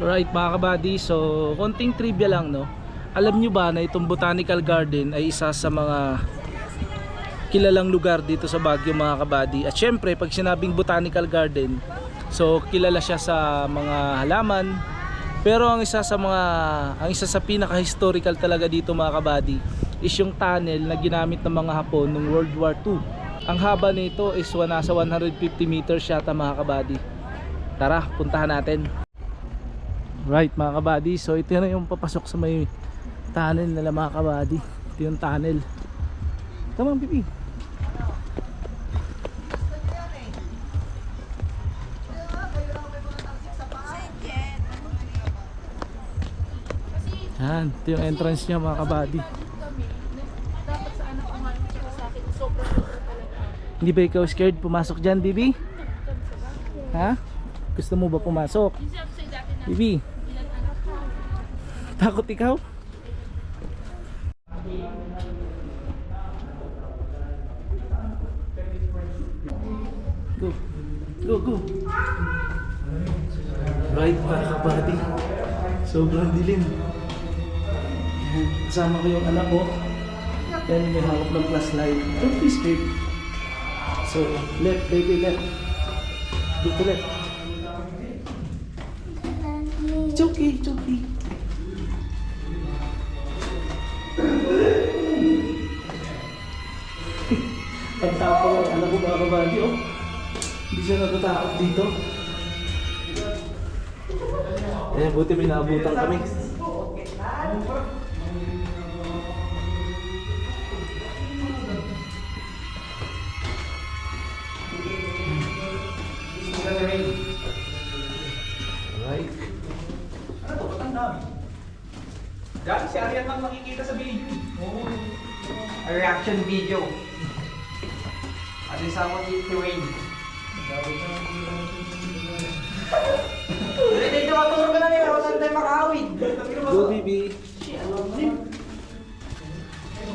Alright mga kabady, so konting trivia lang no. Alam nyo ba na itong Botanical Garden ay isa sa mga kilalang lugar dito sa Baguio mga kabady. At syempre pag sinabing Botanical Garden, so kilala siya sa mga halaman. Pero ang isa sa mga ang isa sa pinaka-historical talaga dito mga kabady is yung tunnel na ginamit ng mga Hapon noong World War II. Ang haba nito is nasa 150 meters yata mga kabady. Tara, puntahan natin. Right mga kabady, so ito na yung papasok sa may tunnel nila mga kabady. Ito yung tunnel. On, baby. Yan, ito yung entrance niya mga kabady. Hindi ba ikaw scared pumasok dyan, Bibi? Ha? Gusto mo ba pumasok? Bibi, takot ikaw? Go, go, go. Right mga kabady. Sobrang dilim. Kasama ko yung anak ko. Yan may hawak ng flashlight. Don't be scared. So, left, baby, left. Dito left. It's okay, it's okay. Ang tapang ng anak ko mga kabady, oh. Hindi siya natatakot dito. Eh, buti may naabutan kami. Alright. Dati si Arian lang makikita sa video. Oo. A reaction video. At isama ni Terrain. Hindi, dito matulog ka na nila. Wala na tayo makawid. Go, baby.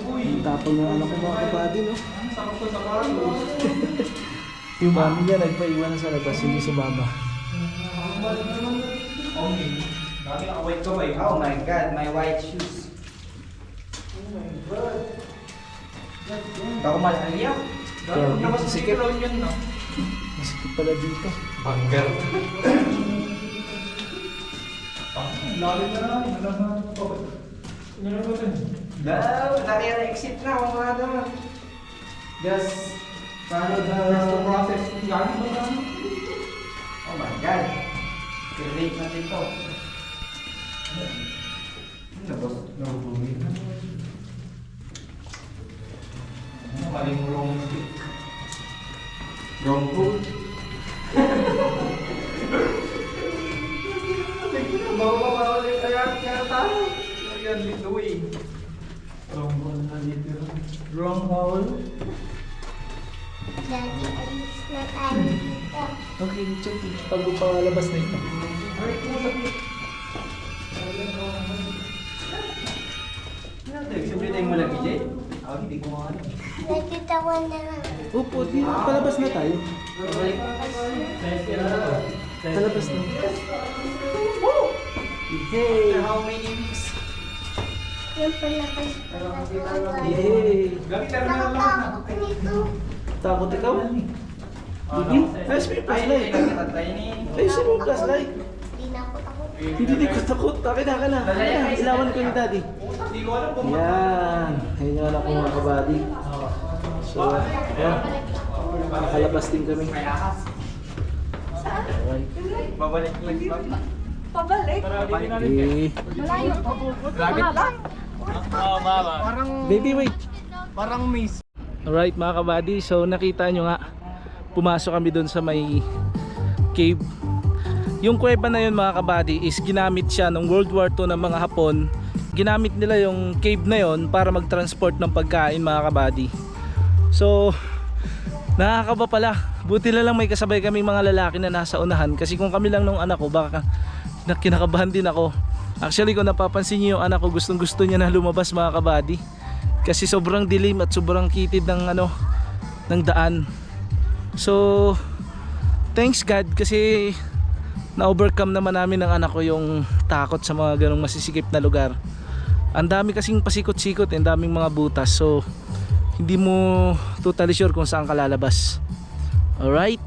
Ang tapang ng anak ko mga kabady, no? Sakot to sa karo. Yung mami niya nagpaiwan na sa labas, hindi sumama. Okay. Dati naka-white ka ba eh? Oh my God, my white shoes. Ako mal aliyaw. Dati Grabe, naman sa sikip. Sikip yun, no? Masikip pala dito. Bangger. Lalim na lang. Alam na. Ano ba ito? Daw, laki na exit na. Kung mga naman. Just follow the rest of process. Yan ba na? Oh my God. Relate natin to. Nabos. Nabubumi na. Ano, maling wrong eh. Hole hole. Daddy, alis na tayo dito. Okay, it's okay. Pag palabas na ito. Break mo sa Simple tayong malaki, Jay. Ako hindi ko makakala. Nakita ko na lang. Opo, di palabas na tayo. Palabas na. After how many weeks? Yung palabas pala ko. Yay! Ka naman lang na. Nito. Takot ikaw? Bibi, ayos mo yung flashlight. Ayos mo yung flashlight. Hindi na ako takot. Hindi, hindi ko takot. Akin na, na. Akin na. Ilawan ko ni daddy. Hindi ko alam kung Yan. Ayun yung anak ko mga kabady. So, yan. Nakalabas din kami. Alright. Babalik lang ba? Pabalik? Okay. Malayo lang. Parang, Baby, wait. Parang miss. Alright mga kabady, so nakita nyo nga pumasok kami doon sa may cave yung kuweba na yun mga kabady is ginamit siya nung World War II ng mga Hapon ginamit nila yung cave na yon para mag-transport ng pagkain mga kabady. So nakakaba pala. Buti na lang may kasabay kami mga lalaki na nasa unahan. Kasi kung kami lang nung anak ko baka na kinakabahan din ako. Actually kung napapansin niyo yung anak ko gustong gusto niya na lumabas mga kabady. Kasi sobrang dilim at sobrang kitid ng ano ng daan. So thanks God kasi na-overcome naman namin ng anak ko yung takot sa mga ganong masisikip na lugar. Ang dami kasing pasikot-sikot, ang daming mga butas. So, hindi mo totally sure kung saan ka lalabas. Alright?